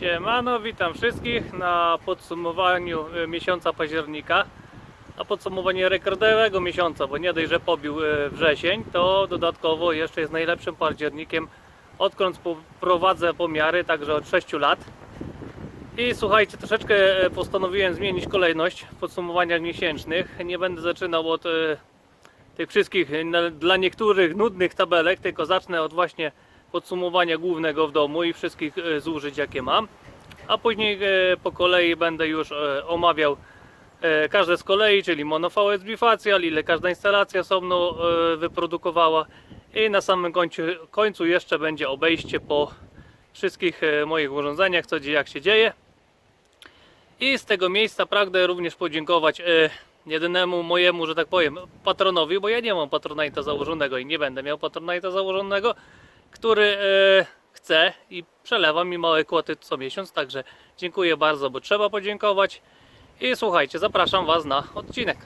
Siemano, witam wszystkich na podsumowaniu e, miesiąca października. A podsumowanie rekordowego miesiąca, bo nie dość, że pobił e, wrzesień, to dodatkowo jeszcze jest najlepszym październikiem odkąd prowadzę pomiary, także od 6 lat. I słuchajcie, troszeczkę e, postanowiłem zmienić kolejność w podsumowaniach miesięcznych. Nie będę zaczynał od tych wszystkich dla niektórych nudnych tabelek, tylko zacznę od właśnie podsumowania głównego w domu i wszystkich e, zużyć jakie mam. A później e, po kolei będę już e, omawiał każde z kolei, czyli monofałę bifacial, ile każda instalacja osobno wyprodukowała i na samym końcu, końcu jeszcze będzie obejście po wszystkich moich urządzeniach, co jak się dzieje. I z tego miejsca pragnę również podziękować jedynemu mojemu, że tak powiem, patronowi, bo ja nie mam patronajta założonego i nie będę miał patronajta założonego, który e, chce i przelewa mi małe kwoty co miesiąc, także dziękuję bardzo, bo trzeba podziękować. I słuchajcie, zapraszam Was na odcinek.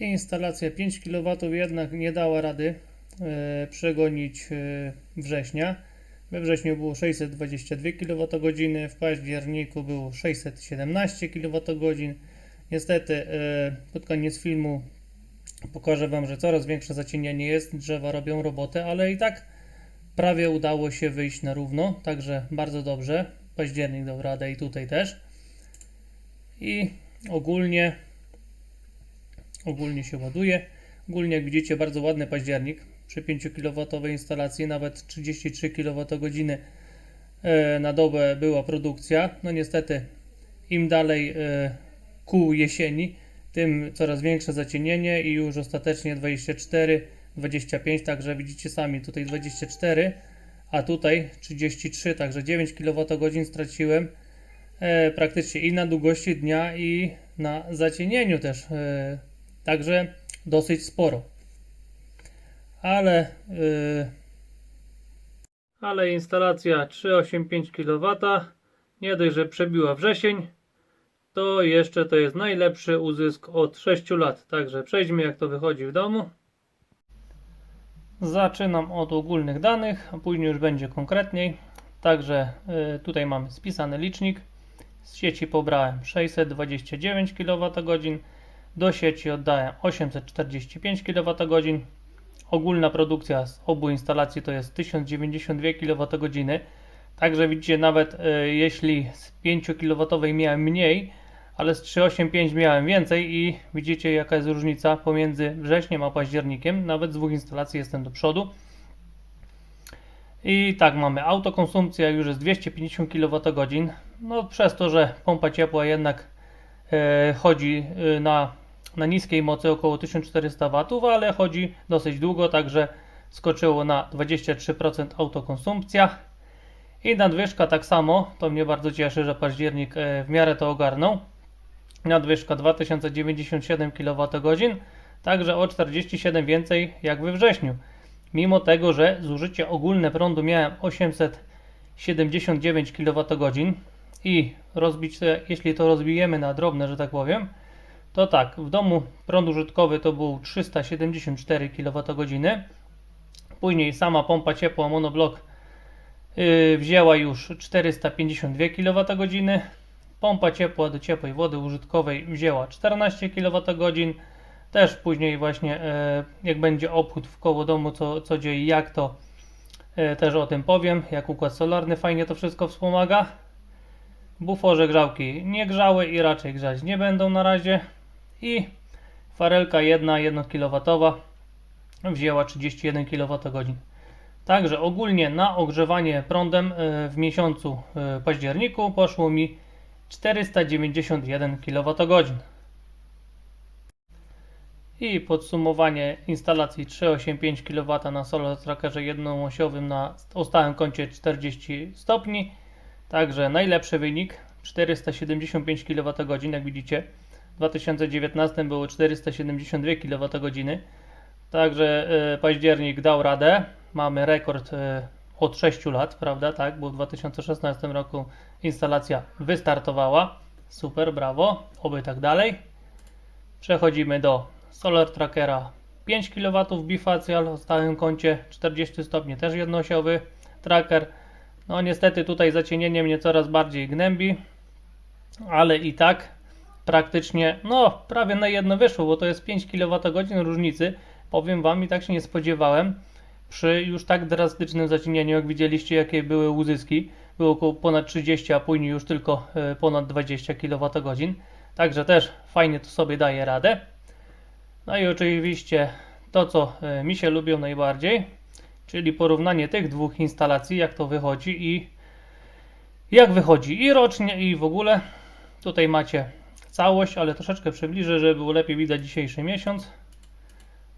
Instalacja 5 kW jednak nie dała rady e, przegonić e, września. We wrześniu było 622 kWh, w październiku było 617 kWh. Niestety e, pod koniec filmu pokażę Wam, że coraz większe zacienienie jest, drzewa robią robotę, ale i tak prawie udało się wyjść na równo, także bardzo dobrze. Październik dał radę i tutaj też. I ogólnie ogólnie się ładuje. Ogólnie jak widzicie bardzo ładny październik przy 5 kW instalacji nawet 33 kWh e, na dobę była produkcja. No niestety im dalej e, ku jesieni, tym coraz większe zacienienie i już ostatecznie 24, 25, także widzicie sami tutaj 24, a tutaj 33, także 9 kWh straciłem e, praktycznie i na długości dnia i na zacienieniu też. E, także dosyć sporo. Ale y, ale instalacja 385 kW nie dość, że przebiła wrzesień, to jeszcze to jest najlepszy uzysk od 6 lat. Także przejdźmy jak to wychodzi w domu. Zaczynam od ogólnych danych, a później już będzie konkretniej. Także y, tutaj mamy spisany licznik. Z sieci pobrałem 629 kWh, do sieci oddałem 845 kWh. Ogólna produkcja z obu instalacji to jest 1092 kWh. Także widzicie, nawet e, jeśli z 5 kW miałem mniej, ale z 385 miałem więcej i widzicie jaka jest różnica pomiędzy wrześniem a październikiem. Nawet z dwóch instalacji jestem do przodu. I tak mamy autokonsumpcja już jest 250 kWh. No przez to, że pompa ciepła jednak e, chodzi e, na, na niskiej mocy około 1400 W, ale chodzi dosyć długo, także skoczyło na 23% autokonsumpcja. I nadwyżka tak samo, to mnie bardzo cieszy, że październik e, w miarę to ogarnął. Nadwyżka 2097 kWh, także o 47 więcej jak we wrześniu. Mimo tego, że zużycie ogólne prądu miałem 879 kWh i rozbić, jeśli to rozbijemy na drobne, że tak powiem, to tak, w domu prąd użytkowy to był 374 kWh. Później sama pompa ciepła monoblok yy, wzięła już 452 kWh. Pompa ciepła do ciepłej wody użytkowej wzięła 14 kWh. Też później właśnie e, jak będzie obchód w koło domu, co, co dzieje jak to e, też o tym powiem. Jak układ solarny fajnie to wszystko wspomaga. Buforze grzałki nie grzały i raczej grzać nie będą na razie. I farelka 1 1 kW wzięła 31 kWh. Także ogólnie na ogrzewanie prądem e, w miesiącu październiku poszło mi 491 kWh. I podsumowanie instalacji 385 kW na solar trackerze jednoosiowym na o stałym kącie 40 stopni. Także najlepszy wynik 475 kWh, jak widzicie. W 2019 było 472 kWh. Także e, październik dał radę. Mamy rekord e, od 6 lat, prawda? Tak, bo w 2016 roku instalacja wystartowała. Super, brawo. Oby tak dalej. Przechodzimy do Solar Trackera 5 kW bifacial o stałym kącie 40 stopni, też jednoosiowy tracker. No niestety tutaj zacienienie mnie coraz bardziej gnębi, ale i tak praktycznie, no prawie na jedno wyszło, bo to jest 5 kWh różnicy. Powiem Wam i tak się nie spodziewałem. Przy już tak drastycznym zacienieniu, jak widzieliście, jakie były uzyski, było około ponad 30, a później już tylko e, ponad 20 kWh. Także też fajnie to sobie daje radę. No i oczywiście to, co e, mi się lubią najbardziej, czyli porównanie tych dwóch instalacji, jak to wychodzi i jak wychodzi i rocznie, i w ogóle. Tutaj macie całość, ale troszeczkę przybliżę, żeby było lepiej widać dzisiejszy miesiąc.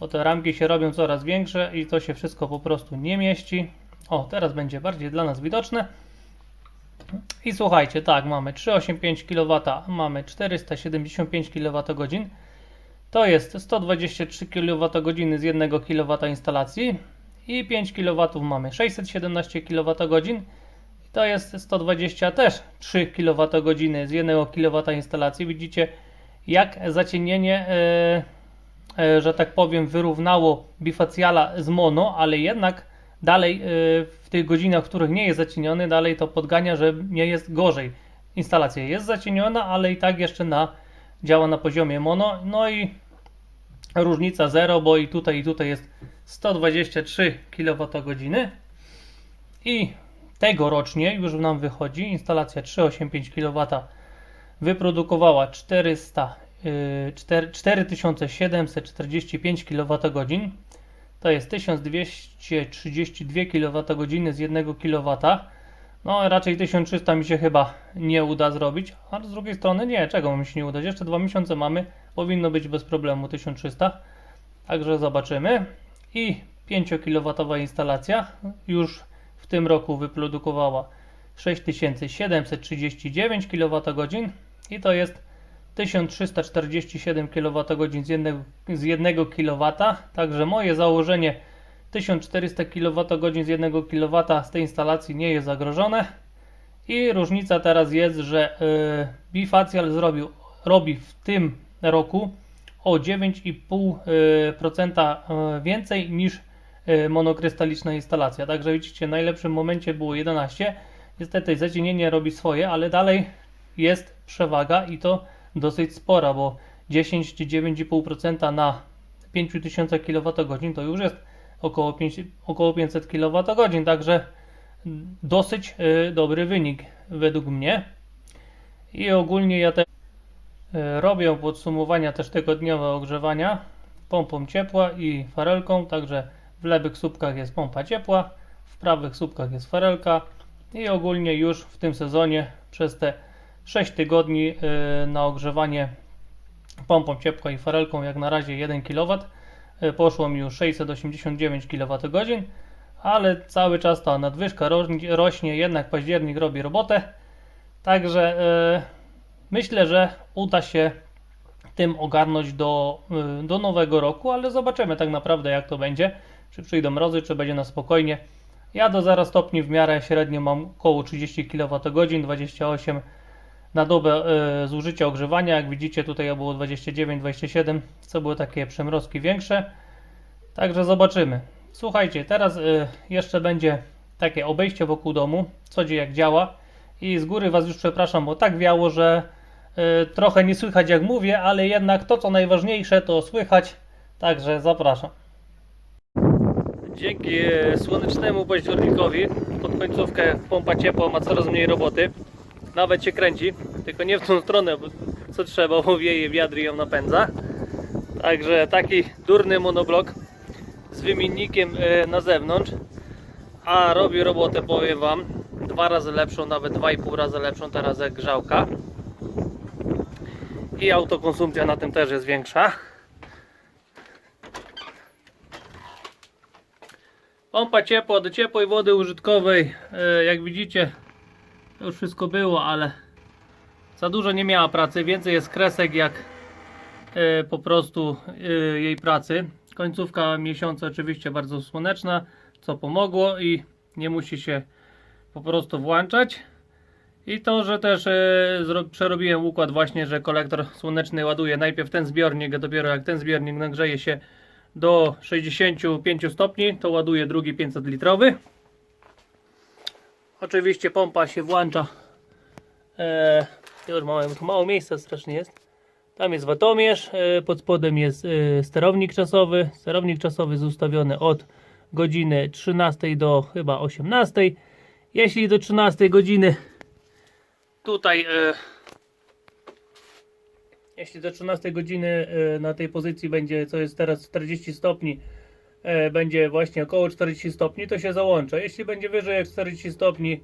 Bo te ramki się robią coraz większe i to się wszystko po prostu nie mieści. O, teraz będzie bardziej dla nas widoczne. I słuchajcie, tak, mamy 385 kW, mamy 475 kWh. To jest 123 kWh z 1 kW instalacji i 5 kW mamy 617 kWh. To jest 120 też 3 kWh z 1 kW instalacji. Widzicie, jak zacienienie, e, że tak powiem, wyrównało bifacjala z mono, ale jednak dalej e, w tych godzinach, w których nie jest zacieniony, dalej to podgania, że nie jest gorzej. Instalacja jest zacieniona, ale i tak jeszcze na, działa na poziomie mono. No i różnica 0, bo i tutaj i tutaj jest 123 kWh. I tegorocznie już nam wychodzi instalacja 385 kW wyprodukowała 400, yy, 4, 4745 kWh. To jest 1232 kWh z 1 kW. No raczej 1300 mi się chyba nie uda zrobić, ale z drugiej strony nie, czego mi się nie udać? Jeszcze dwa miesiące mamy, powinno być bez problemu 1300. Także zobaczymy. I 5 kW instalacja już w tym roku wyprodukowała 6739 kWh i to jest 1347 kWh z 1, z 1 kW. Także moje założenie 1400 kWh z 1 kW z tej instalacji nie jest zagrożone. I różnica teraz jest, że yy, Bifacial zrobił, robi w tym roku o 9,5% yy, więcej niż yy, monokrystaliczna instalacja. Także widzicie, w najlepszym momencie było 11. Niestety zacienienie robi swoje, ale dalej jest przewaga i to dosyć spora, bo 10 czy 9,5% na 5000 kWh to już jest około, 5, około 500 kWh, także dosyć y, dobry wynik według mnie. I ogólnie ja te, y, robię podsumowania też tygodniowe ogrzewania pompą ciepła i farelką, także w lewych słupkach jest pompa ciepła, w prawych słupkach jest farelka i ogólnie już w tym sezonie przez te 6 tygodni y, na ogrzewanie pompą ciepła i farelką jak na razie 1 kW y, poszło mi już 689 kWh, ale cały czas ta nadwyżka rośnie, jednak październik robi robotę. Także y, myślę, że uda się tym ogarnąć do, do nowego roku, ale zobaczymy tak naprawdę jak to będzie. Czy przyjdą mrozy, czy będzie na spokojnie. Ja do 0 stopni w miarę średnio mam około 30 kWh, 28 na dobę y, zużycia ogrzewania. Jak widzicie tutaj było 29-27, co były takie przemrozki większe. Także zobaczymy. Słuchajcie, teraz y, jeszcze będzie takie obejście wokół domu, co gdzie jak działa. I z góry Was już przepraszam, bo tak wiało, że y, trochę nie słychać jak mówię, ale jednak to co najważniejsze to słychać. Także zapraszam. Dzięki e, słonecznemu październikowi pod końcówkę pompa ciepła ma coraz mniej roboty. Nawet się kręci, tylko nie w tą stronę, bo co trzeba, bo wieje wiatr i ją napędza. Także taki durny monoblok z wymiennikiem e, na zewnątrz, a robi robotę, powiem Wam, dwa razy lepszą, nawet dwa i pół razy lepszą teraz jak grzałka. I autokonsumpcja na tym też jest większa. Pompa ciepła do ciepłej wody użytkowej, e, jak widzicie, to już wszystko było, ale za dużo nie miała pracy, więcej jest kresek jak e, po prostu e, jej pracy. Końcówka miesiąca oczywiście bardzo słoneczna, co pomogło i nie musi się po prostu włączać. I to, że też e, przerobiłem układ właśnie, że kolektor słoneczny ładuje najpierw ten zbiornik, a dopiero jak ten zbiornik nagrzeje się do 65 stopni, to ładuje drugi 500 litrowy. Oczywiście pompa się włącza. E, już mamy tu mało miejsca strasznie jest. Tam jest watomierz, e, pod spodem jest e, sterownik czasowy. Sterownik czasowy jest ustawiony od godziny 13 do chyba 18. Jeśli do 13 godziny tutaj e, jeśli do 13 godziny e, na tej pozycji będzie, co jest teraz 40 stopni, będzie właśnie około 40 stopni, to się załącza. Jeśli będzie wyżej jak 40 stopni,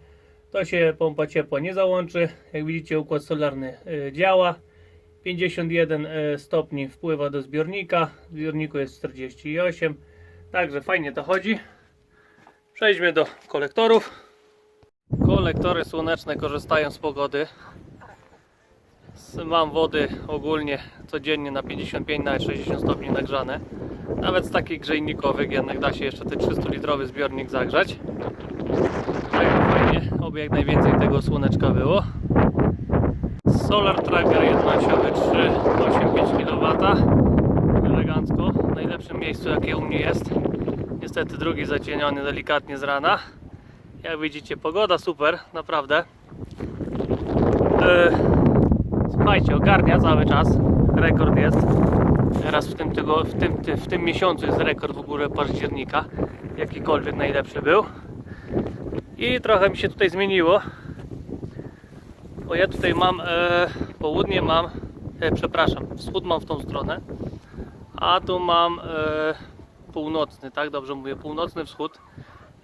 to się pompa ciepła nie załączy. Jak widzicie, układ solarny e, działa. 51 e, stopni wpływa do zbiornika. W zbiorniku jest 48. Także fajnie to chodzi. Przejdźmy do kolektorów. Kolektory słoneczne korzystają z pogody. Mam wody ogólnie codziennie na 55 na 60 stopni nagrzane. Nawet z takich grzejnikowych jednak da się jeszcze ten 300 litrowy zbiornik zagrzać. Także fajnie, oby jak najwięcej tego słoneczka było. Solar Tracker jednoosiowy 3,85 kW. Elegancko, w najlepszym miejscu jakie u mnie jest. Niestety drugi zacieniony delikatnie z rana. Jak widzicie pogoda super, naprawdę. E, Słuchajcie, ogarnia cały czas. Rekord jest. Teraz w tym, w, tym, ty, w tym miesiącu jest rekord w ogóle października. Jakikolwiek najlepszy był. I trochę mi się tutaj zmieniło. Bo ja tutaj mam e, południe mam, e, przepraszam, wschód mam w tą stronę. A tu mam e, północny, tak dobrze mówię, północny wschód.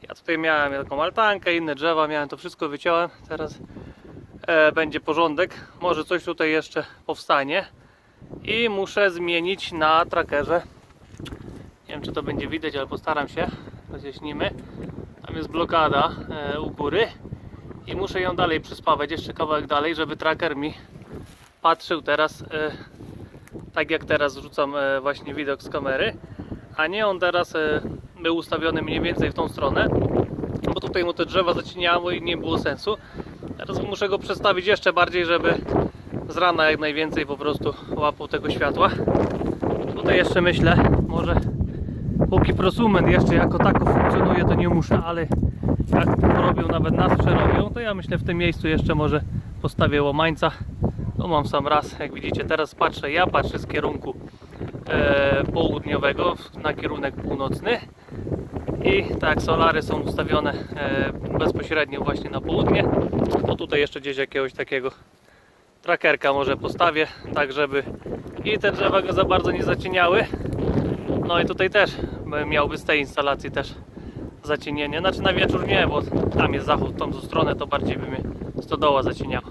Ja tutaj miałem taką altankę, inne drzewa, miałem to wszystko wyciąłem. Teraz e, będzie porządek. Może coś tutaj jeszcze powstanie. I muszę zmienić na trackerze. Nie wiem czy to będzie widać, ale postaram się. Rozjaśnimy. Tam jest blokada e, u góry. I muszę ją dalej przyspawać, jeszcze kawałek dalej, żeby tracker mi patrzył teraz e, tak jak teraz wrzucam e, właśnie widok z kamery. A nie on teraz był ustawiony mniej więcej w tą stronę. Bo tutaj mu te drzewa zaciniało i nie było sensu. Teraz muszę go przestawić jeszcze bardziej, żeby z rana jak najwięcej po prostu łapał tego światła. Tutaj jeszcze myślę, może póki prosument jeszcze jako tako funkcjonuje, to nie muszę, ale jak robią, nawet nas przerobią, to ja myślę w tym miejscu jeszcze może postawię łomańca. To mam sam raz, jak widzicie, teraz patrzę, ja patrzę z kierunku e, południowego na kierunek północny i tak, solary są ustawione e, bezpośrednio właśnie na południe. To tutaj jeszcze gdzieś jakiegoś takiego trackerka może postawię, tak żeby i te drzewa go za bardzo nie zacieniały. No i tutaj też miałby z tej instalacji też zacienienie. Znaczy na wieczór nie, bo tam jest zachód, w tą stronę to bardziej by mnie stodoła zacieniała.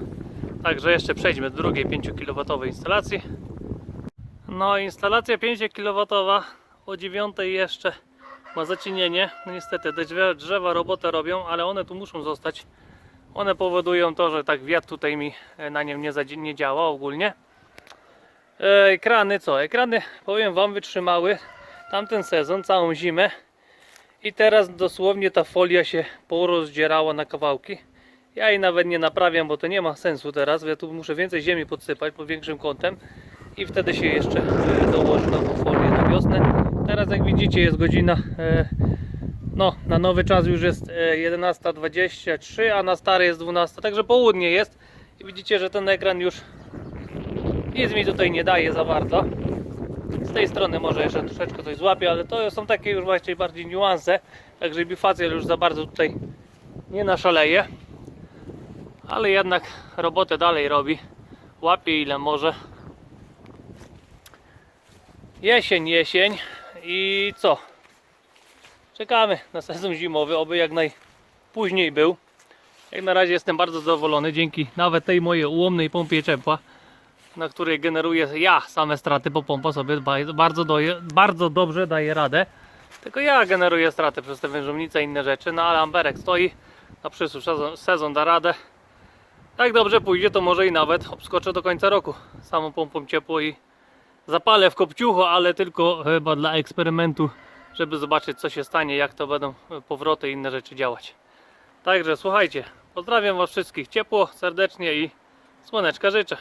Także jeszcze przejdźmy do drugiej 5 kW instalacji. No instalacja 5 kW o 9 jeszcze ma zacienienie. No niestety te drzewa robotę robią, ale one tu muszą zostać. One powodują to, że tak wiatr tutaj mi e, na nim nie, nie działa ogólnie. E, Ekrany co? Ekrany powiem Wam wytrzymały tamten sezon, całą zimę. I teraz dosłownie ta folia się porozdzierała na kawałki. Ja jej nawet nie naprawiam, bo to nie ma sensu teraz. Ja tu muszę więcej ziemi podsypać pod większym kątem i wtedy się jeszcze e, dołoży nową folię na wiosnę. Teraz jak widzicie jest godzina no na nowy czas już jest e, 11.23, a na stary jest 12, także południe jest. I widzicie, że ten ekran już nic mi tutaj nie daje za bardzo. Z tej strony może jeszcze troszeczkę coś złapie, ale to są takie już właśnie bardziej niuanse, także bifacjal już za bardzo tutaj nie naszaleje. Ale jednak robotę dalej robi. Łapie ile może. Jesień, jesień i co? Czekamy na sezon zimowy, oby jak najpóźniej był. Jak na razie jestem bardzo zadowolony dzięki nawet tej mojej ułomnej pompie ciepła na której generuję ja same straty, bo pompa sobie ba- bardzo, doje, bardzo dobrze daje radę. Tylko ja generuję straty przez te wężownice i inne rzeczy, no ale Amberek stoi na przyszły sezon, sezon da radę. Tak dobrze pójdzie, to może i nawet obskoczę do końca roku samą pompą ciepło i zapalę w kopciucho, ale tylko chyba dla eksperymentu, żeby zobaczyć co się stanie, jak to będą powroty i inne rzeczy działać. Także słuchajcie, pozdrawiam Was wszystkich ciepło, serdecznie i słoneczka życzę.